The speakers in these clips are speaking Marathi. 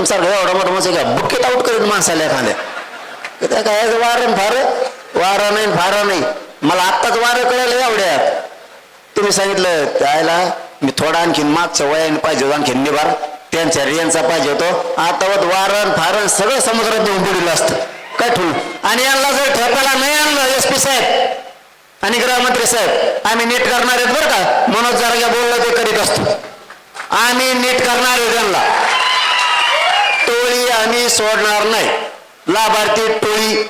तुमचा एवढा मोठा माणूस आहे म्हणजे का बुक्कीत आउट करीत माणसाला एखाद्या त्या काय वारण फार? वारा नाही फारा नाही. मला आत्ताच वारं कळलं एवढ्यात. तुम्ही सांगितलं त्याला मी थोडा आणखीन मागच्या वयाने पाहिजे होतो आणखीन निभार. त्यांच्या रियांचा पाहिजे होतो. आता वारण फारण सगळं समुद्रात देऊन बुडीलं असतं. काय ठेवून आणि यांना जर ठेपायला नाही आणलं एस पी साहेब आणि गृहमंत्री साहेब आम्ही नीट करणार आहेत बरं का? मनोज जरा बोललं ते करीत असतो. आम्ही नीट करणार आहे त्यांना. आम्ही सोडणार नाही. लाभार्थी टोळी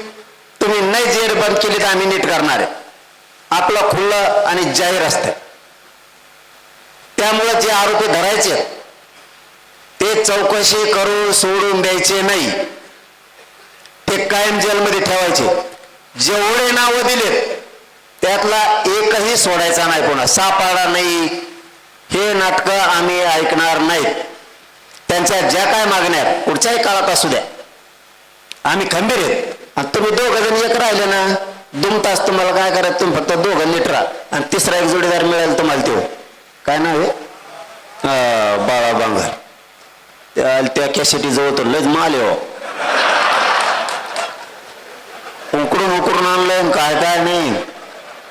तुम्ही नाही जेर बंद केली तर आम्ही नीट करणार आहे. आपलं खुल्लं आणि जाहीर असतं त्यामुळं जे आरोपी धरायचे ते चौकशी करून सोडून द्यायचे नाही. ते कायम जेलमध्ये ठेवायचे. जेवढे नावं दिले त्यातला एकही सोडायचा नाही कोणा सापाडा नाही. हे नाटकं आम्ही ऐकणार नाहीत. त्यांच्या ज्या काय मागण्या आहेत, पुढच्याही काळात असू द्या. आम्ही खंबीर आहेत. आणि तुम्ही दोघं जण एक राहिले ना दोन तास तुम्हाला काय करायचं? तुम्ही फक्त दोघं नीट राहा. आणि तिसरा एक जोडीदार मिळेल तुम्हाला तो. काय नाव आहे? बाळा बांगर. त्या कॅसिटी जवळ तो लज माल आहे हो. उकडून उकडून आणलंय आणि काय काय नाही.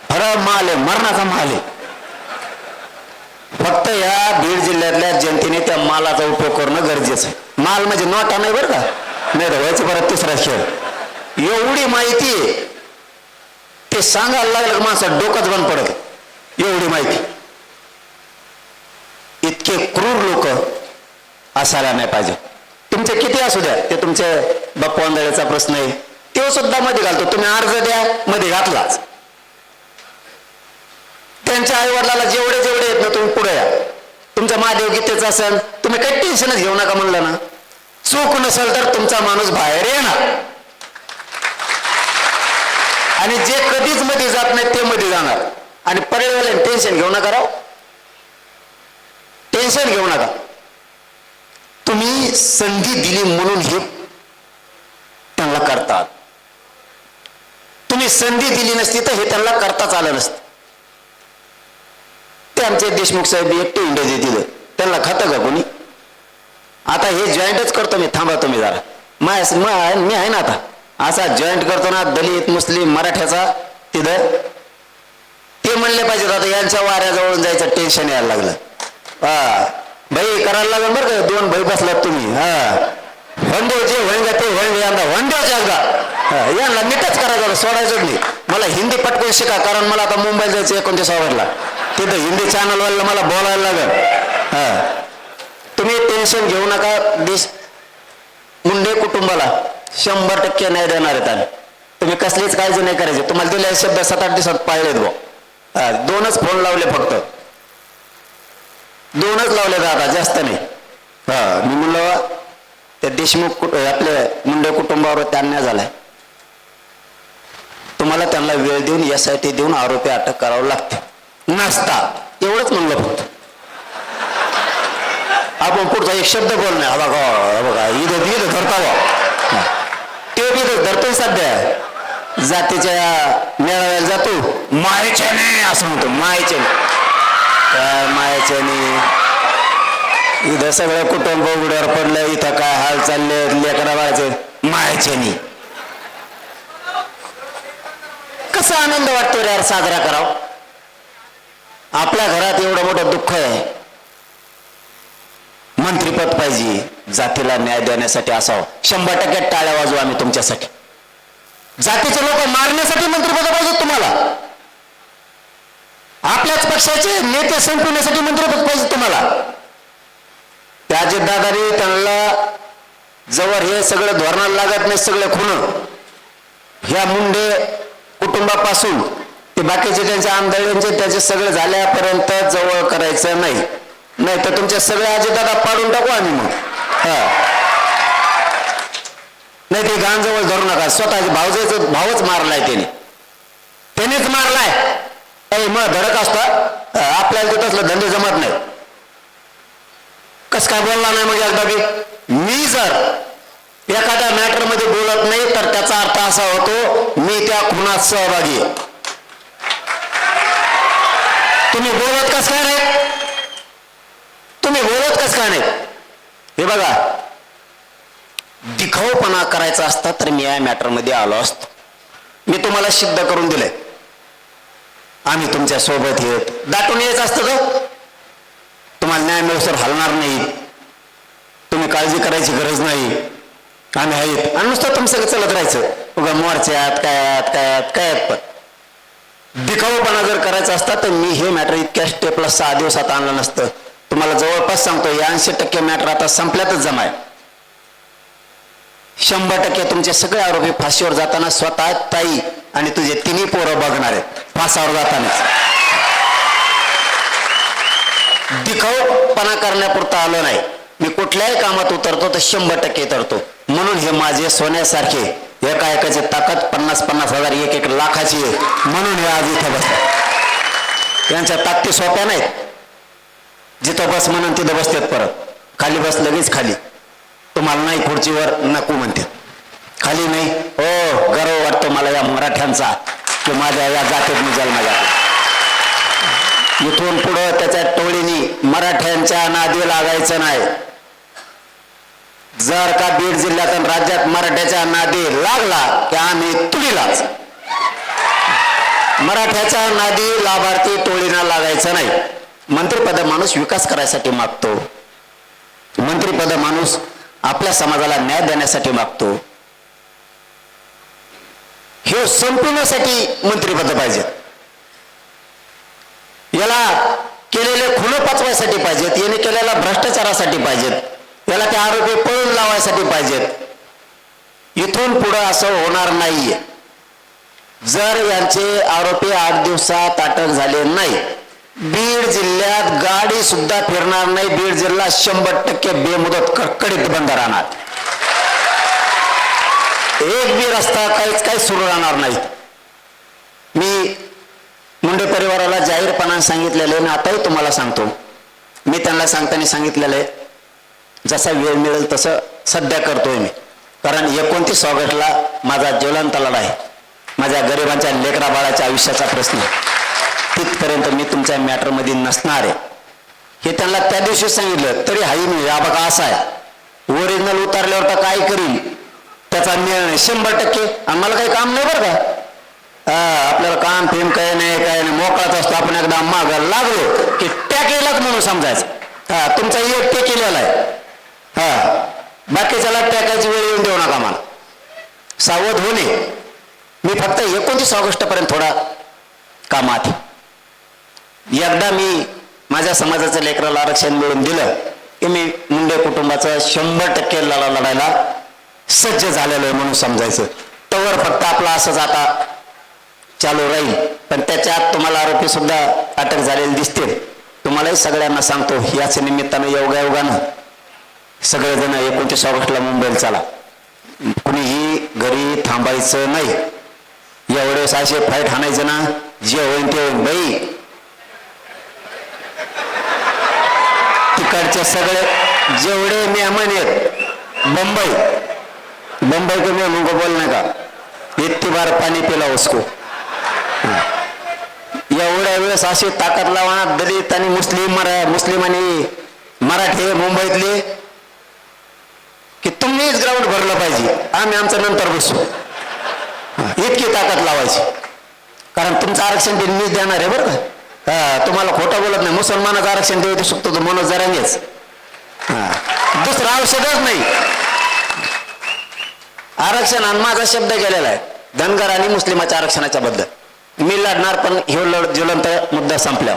खरं माल आहे मरणाचा माल आहे. फक्त या बीड जिल्ह्यातल्या जनतेने त्या मालाचा उपयोग करणं गरजेचं आहे. माल म्हणजे नोटा नाही बरं का? नाही व्हायचं परत तिसरा खेळ. एवढी माहिती ते सांगायला लागलं की माणसं डोकंच बंद पडत. एवढी माहिती. इतके क्रूर लोक असायला नाही पाहिजे. तुमचे किती असू द्या? ते तुमचे बाप्पू आंधळेचा प्रश्न आहे. तो सुद्धा मध्ये घालतो. तुम्ही अर्ज द्या मध्ये घातलाच. त्यांच्या आईवडिलाला जेवढे तुम्ही पुढे या. तुमचा महादेव गीतेचा असेल तुम्ही काही टेन्शनच घेऊ नका म्हणलं ना. चूक नसेल तर तुमचा माणूस बाहेर येणार. आणि जे कधीच मध्ये जात नाही ते मध्ये जाणार. आणि पर्यावरण टेन्शन घेऊ नका राव. टेन्शन घेऊ नका. तुम्ही संधी दिली म्हणून हे त्यांना करतात. तुम्ही संधी दिली नसती तर हे त्यांना करताच आलं नसतं. ते आमचे देशमुख साहेब एकटे इंडिया दिलं त्यांना खातं का कोणी? आता हे जॉईंटच करतो मी थांबा तुम्ही जरा. माय मी आहे ना आता. असा जॉईंट करतो ना दलित मुस्लिम मराठ्याचा तिथं. ते म्हणले पाहिजेत आता यांच्या वाऱ्याजवळून जायचं टेन्शन यायला लागलं. हा. भाई करायला लागेल बरं का? दोन भाई बसलात तुम्ही. हा. वंदेव जे होईन ते होईन यंदा वंदेवच एकदा. यांना नीटच करायचं सोडायचं नाही. मला हिंदी पटकन शिका कारण मला आता मुंबईला जायचं एकोणतीस आवडला तिथं हिंदी चॅनलवाला मला बोलायला लागल. हा. तुम्ही टेन्शन घेऊ नका देश मुंडे कुटुंबाला शंभर टक्के न्याय देणार आहेत आम्ही. तुम्ही कसलीच काळजी नाही करायची. तुम्हाला दिले शब्द सात आठ दिवसात पाहिलेत भाऊ दोनच फोन लावले फक्त. दोनच लावले दादा जास्त नाही. हा मी म्हणलं त्या देशमुख कुट आपले मुंडे कुटुंबावर त्यांना झालाय. तुम्हाला त्यांना वेळ देऊन यासाठी देऊन आरोपी अटक करावं लागते. नाचता एवढंच म्हणलं फक्त. आपण पुढचा एक शब्द बोल नाही. बघा बघा. इथं इथं धरता बा ते बी इथं धरतोय सध्या. जातीच्या मेळाव्याला जातो. मायच्याने असं म्हणतो. मायच्याने. काय मायच्याने? इथं सगळं कुटुंब उघड्यावर पडलं इथं काय हाल चालले लेकरा बाळाचे. मायच्याने. कसा आनंद वाटतो रे यार साजरा करावा? आपल्या घरात एवढं मोठं दुःख आहे. मंत्रीपद पाहिजे जातीला न्याय देण्यासाठी असावं. शंभर टक्के टाळ्या वाजवू आम्ही तुमच्यासाठी. जातीचे लोक मारण्यासाठी मंत्रिपद पाहिजे तुम्हाला. आपल्याच पक्षाचे नेते संपवण्यासाठी मंत्रिपद पाहिजे तुम्हाला. त्या दादारी त्यांना जवळ हे सगळं धोरणाला लागत नाही सगळं खुणं ह्या मुंडे कुटुंबापासून ते बाकीचे त्यांचे आमदारांचे त्याचे सगळे झाल्यापर्यंत जवळ करायचं नाही. नाही तर तुमच्या सगळे अजितदादा पाडून टाकू आम्ही मग. हा. नाही ते गांजवळ धरू नका. स्वतः भावजेच भावच मारलाय त्याने. त्यानेच मारलाय. काही मग धडक असत. आपल्याला ते तसलं धंदे जमत नाही. कस काय बोलला नाही मग एकदा बी? मी जर एखाद्या मॅटरमध्ये बोलत नाही तर त्याचा अर्थ असा होतो मी त्या खुनात सहभागी आहे. तुम्ही बोलत कस काय नाही? तुम्ही बोलत कस काय नाही? हे बघा. दिखाऊपणा करायचा असता तर मी या मॅटरमध्ये आलो असतो. मी तुम्हाला सिद्ध करून दिलंय आम्ही तुमच्यासोबत येत. दाटून यायचं असतं का? तुम्हाला न्याय मिळसर हलणार नाही. तुम्ही काळजी करायची गरज नाही. आम्ही आहेत. आणि नुसतं तुमचं सगळं चलत राहायचं. उगा मोर्चात काय आत काय आत काय आत पण. दिखाऊपणा जर करायचा असता तर मी हे मॅटर इतक्या स्टेपला सहा दिवसात आणलं नसतं. तुम्हाला जवळपास सांगतो या ऐंशी टक्के मॅटर आता संपल्यातच जमा शंभर टक्के तुमचे सगळे आरोपी फाशीवर जाताना स्वतः ताई आणि तुझे तिन्ही पोरं बघणार आहेत फासावर जातानाच. दिखाऊपणा करण्यापुरता आलो नाही. मी कुठल्याही कामात उतरतो तर शंभर टक्के उतरतो. म्हणून हे माझे सोन्यासारखे एका एकाची ताकद पन्नास पन्नास हजार एक एक लाखाची आहे. म्हणून हे आज इथे बसतात यांच्या ताकदी सोप्या नाहीत. जिथं बस म्हणून तिथं बसतात परत. खाली बस लगेच खाली. तुम्हाला नाही खुर्चीवर नको म्हणते. खाली नाही. हो गर्व वाटतो मला या मराठ्यांचा की माझ्या या जातीत मी जन्म जातो इथून पुढं त्याच्या टोळीनी मराठ्यांच्या नादी लागायचं नाही. जर का बीड जिल्ह्यात राज्यात मराठ्याच्या नादी लागला की आम्ही तुडीलाच. मराठ्याच्या नादी लाभार्थी टोळीना लागायचं नाही. मंत्रिपद माणूस विकास करायसाठी मागतो. मंत्रिपद माणूस आपल्या समाजाला न्याय देण्यासाठी मागतो. हे संपवण्यासाठी मंत्रिपद पाहिजे याला केलेले खुलं पाचवायसाठी पाहिजेत. याने केलेल्या भ्रष्टाचारासाठी पाहिजेत. त्याला ते आरोपी पळून लावायसाठी पाहिजेत. इथून पुढं असं होणार नाहीये. जर यांचे आरोपी आठ दिवसात अटक झाले नाही बीड जिल्ह्यात गाडी सुद्धा फिरणार नाही बीड जिल्हा शंभर टक्के बेमुदत कडकडीत बंद राहणार. एक बी रस्ता काहीच काही सुरू राहणार नाही. मी मुंडे परिवाराला जाहीरपणाने सांगितलेलं आहे आणि आताही तुम्हाला सांगतो. मी त्यांना सांगताना सांगितलेलं आहे जसा वेळ मिळेल तसं सध्या करतोय मी. कारण एकोणतीस ऑगस्टला माझा ज्वलंत लढा आहे माझ्या गरिबांच्या लेकरा बाळाच्या आयुष्याचा प्रश्न. तिथपर्यंत मी तुमच्या मॅटरमध्ये नसणार आहे. हे त्यांना त्या दिवशी सांगितलं तरी हाई मी या बघा असा आहे. ओरिजिनल उतारल्यावर तर काय करील त्याचा निर्णय शंभर टक्के. आम्हाला काही काम नाही बरं का? हा, आपल्याला काम फेम काय नाही काय नाही. मोकळाच असतो. आपण एकदा माग लागलो की टॅकेलाच म्हणून समजायचं. हा तुमचा एक टेकेलेला आहे. हा. बाकीच्याला टाकायची वेळ येऊन देऊ नका मला. सावध होणे मी फक्त एकोणतीस ऑगस्टपर्यंत थोडा कामात एकदा मी माझ्या समाजाचं लेकराला आरक्षण मिळून दिलं की मी मुंडे कुटुंबाचं शंभर टक्के लढा लढायला सज्ज झालेलो आहे म्हणून समजायचं. तवर फक्त आपला असंच आता चालू राहील. पण त्याच्यात तुम्हाला आरोपी सुद्धा अटक झालेले दिसतील. तुम्हालाही सगळ्यांना सांगतो याच निमित्तानं योगायोगानं सगळेजण एकोणतीस ऑगस्टला मुंबईला चला. कुणीही घरी थांबायचं नाही. यावेळेस असे फाईट हाणायचं ना जे होईन ते होईन बाई. तिकडचे सगळे जेवढे मेहमान आहेत मुंबई मुंबई को मेहमान को बोलने का इतकी बार पाणी पिला उसको. एवढ्या वेळेस अशी ताकद लावा दलित आणि मुस्लिम मरा मुस्लिम आणि मराठी मुंबईतले. तुम्हीच ग्राउंड भरलं पाहिजे. आम्ही आमचं नंतर बसू. इतकी ताकद लावायची. कारण तुमचं आरक्षण ते मीच देणार आहे बरं का? हा, तुम्हाला खोटं बोलत नाही. मुसलमानाचं आरक्षण देऊ शकतो तो मनोज जरांगेच. दुसरं औषधच नाही. आरक्षण आणि माझा शब्द गेलेला आहे. धनगर आणि मुस्लिमाच्या आरक्षणाच्या बद्दल. मी लढणार पण हे लढ ज्वलंत मुद्दा संपल्या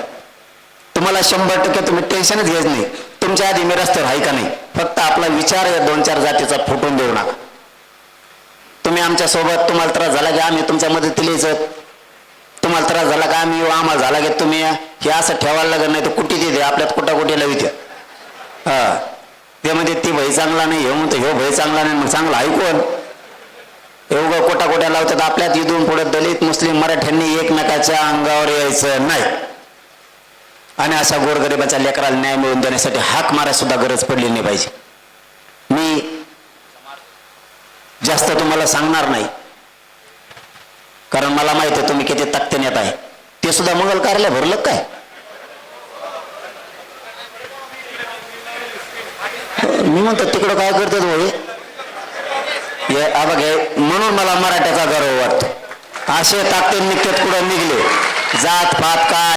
तुम्हाला शंभर टक्के तुम्ही टेन्शनच घ्यायच नाही. तुमच्या आधी मी रस्त्यावर आहे का नाही? फक्त आपला विचार या दोन चार जातीचा फुटून देऊ नका. तुम्ही आमच्यासोबत तुम्हाला त्रास झाला की आम्ही तुमच्या मदतीला यायचं. तुम्हाला त्रास झाला का आम्ही येऊ? आम्हाला झाला की तुम्ही हे असं ठेवायला लागत नाही तर कुठे दे? आपल्यात कुठा कुठे लावित हा. ते म्हणजे ती भई चांगला नाही. हे म्हणतो हो ह्यो भई चांगला नाही. मग चांगला ऐकून एवढं कोटा कोट्या लावतात आपल्यात इथून पुढे दलित मुस्लिम मराठ्यांनी एकमेकाच्या अंगावर यायचं नाही. आणि अशा गोरगरिबाच्या लेकराला न्याय मिळवून देण्यासाठी हाक मारायला सुद्धा गरज पडली नाही पाहिजे. मी जास्त तुम्हाला सांगणार नाही. कारण मला माहिती आहे तुम्ही किती तक्त्याने येत आहे. ते सुद्धा मंगल कार्यालय भरलं काय? मी म्हणतो तिकडं काय करतात भाऊ? हे? म्हणून मला मराठ्याचा गर्व वाटतो. असे ताकद निघतात कुठं निघले? जात पात काय?